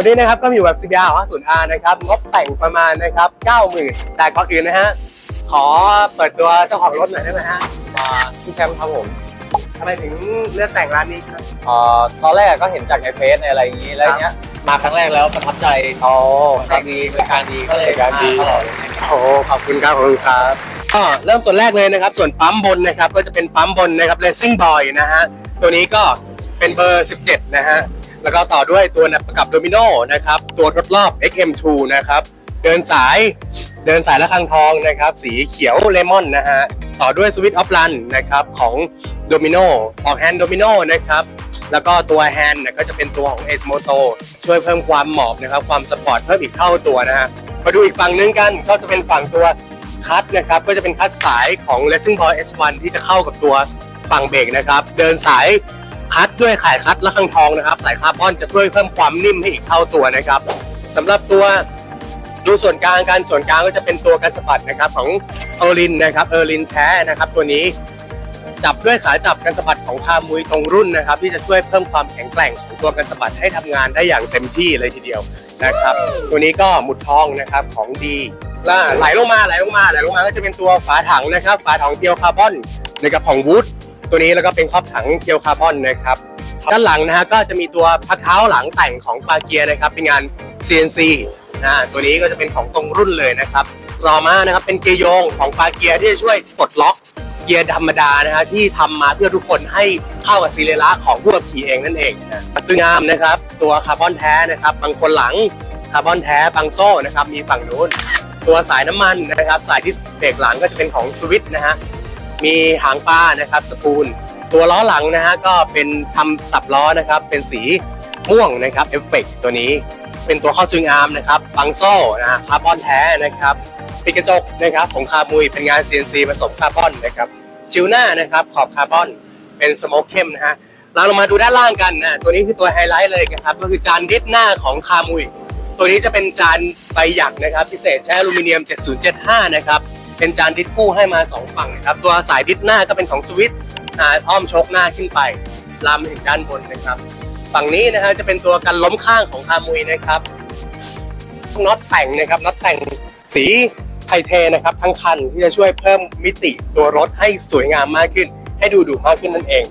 วันนี้นะครับก็มีอยู่แบบ CBR 50R นะครับงบแต่งประมาณนะครับ90,000 แต่ก่อนอื่นนะฮะ ขอเปิดตัวเจ้าของรถหน่อยได้ไหมฮะอ่าชื่อแชมป์ครับผมทำไมถึงเลือกแต่งร้านนี้ครับอ่าตอนแรกก็เห็นจากในเฟซในอะไรอย่างนี้แล้วเนี้ยมาครั้งแรกแล้วประทับใจโอ้บริการดีบริการดีก็เลยบริการดีมตลอดเลยโหขอบคุณครับขอบคุณครับก็เริ่มส่วนแรกเลยนะครับ ส่วนปั๊มบนนะครับก็จะเป็นปั๊มบนนะครับ Racing Boy นะฮะตัวนี้ก็เป็นเบอร์ 17 นะฮะ แล้วก็ต่อด้วยตัวประกับโดมิโนนะครับ ตัวทดรอบ XM2 นะครับ เดินสายเดินสายละคังทองนะครับ สีเขียวเลมอนนะฮะ ต่อด้วยสวิตออฟลันนะครับของโดมิโนออกแฮนด์โดมิโนนะครับ แล้วก็ตัวแฮนด์ก็จะเป็นตัวของเอ m โมโตช่วยเพิ่มความหมอบนะครับ ความสปอร์ตเพิ่มอีกเท่าตัวนะฮะ มาดูอีกฝั่งนึงกันก็จะเป็นฝั่งตัวคัทนะครับก็จะเป็นคัทสายของ Racing Ball S1 ที่จะเข้ากับตัวฝั่งเบรกนะครับ เดินสาย คัทด้วยไขายคัทและข้างทองนะครับ สายคาร์บอนจะช่วยเพิ่มความนิ่มให้อีกเท่าตัวนะครับสำหรับตัวดูส่วนกลางการส่วนกลางก็จะเป็นตัวกันสะบัดนะครับของเออร์ลินนะครับเออร์ลินแท้นะครับตัวนี้จับด้วยขาจับกันสะบัดของคามุยตรงรุ่นนะครับ ที่จะช่วยเพิ่มความแข็งแกร่งของตัวกันสะบัดให้ทำงานได้อย่างเต็มที่เลยทีเดียวนะครับ ตัวนี้ก็หมุดทองนะครับของดีล้วไหลลงมาไหลลงมาไหลลงมาก็จะเป็นตัวฝาถังนะครับ ฝาถังเกียวคาร์บอนนะครับของวูด ตัวนี้แล้วก็เป็นครอบถังเกียวคาร์บอนนะครับด้านหลังนะฮะก็จะมีตัวพักเท้าหลังแต่งของฟาเกียนะครับเป็นงาน CNC นะตัวนี้ก็จะเป็นของตรงรุ่นเลยนะครับต่อมานะครับเป็นเกียร์โยงของฟาเกียที่จะช่วยปลดล็อกเกียร์ธรรมดานะฮะที่ทำมาเพื่อทุกคนให้เข้ากับซีเรียระของผู้ขับขี่เองนั่นเองนะสวยงามนะครับ ตัวคาร์บอนแท้นะครับ บางคนหลังคาร์บอนแท้บางโซ่นะครับมีฝั่งนู้น ตัวสายน้ำมันนะครับ สายที่เบรกหลังก็จะเป็นของสวิตนะฮะ มีหางปลานะครับสปูล ตัวล้อหลังนะฮะก็เป็นทำสับล้อนะครับเป็นสีม่วงนะครับเอฟเฟกตัวนี้ เป็นตัวข้อสวิงอาร์มนะครับบางโซ่นะฮะคาร์บอนแท้นะครับปิดกระจกนะครับของคามุยเป็นงาน CNC ผสมคาร์บอนนะครับชิวหน้านะครับขอบคาร์บอนเป็นสโมกเข้มนะฮะเราลงมาดูด้านล่างกันนะตัวนี้คือตัวไฮไลท์เลยนะครับก็คือจานดิสหน้าของคามุย ตัวนี้จะเป็นจานใบหยักนะครับ พิเศษใช้อลูมิเนียม 7075 นะครับ เป็นจานดิสคู่ให้มา2ฝั่งนะครับ ตัวสายดิสหน้าก็เป็นของสวิตอ้อมชกหน้าขึ้นไปลามไปถึงด้านบนนะครับ ฝั่งนี้นะฮะจะเป็นตัวกันล้มข้างของคามุยนะครับน็อตแต่งนะครับน็อตแต่งสีไทเทนะครับทั้งคันที่จะช่วยเพิ่มมิติตัวรถให้สวยงามมากขึ้น ให้ดูดุมากขึ้นนั่นเอง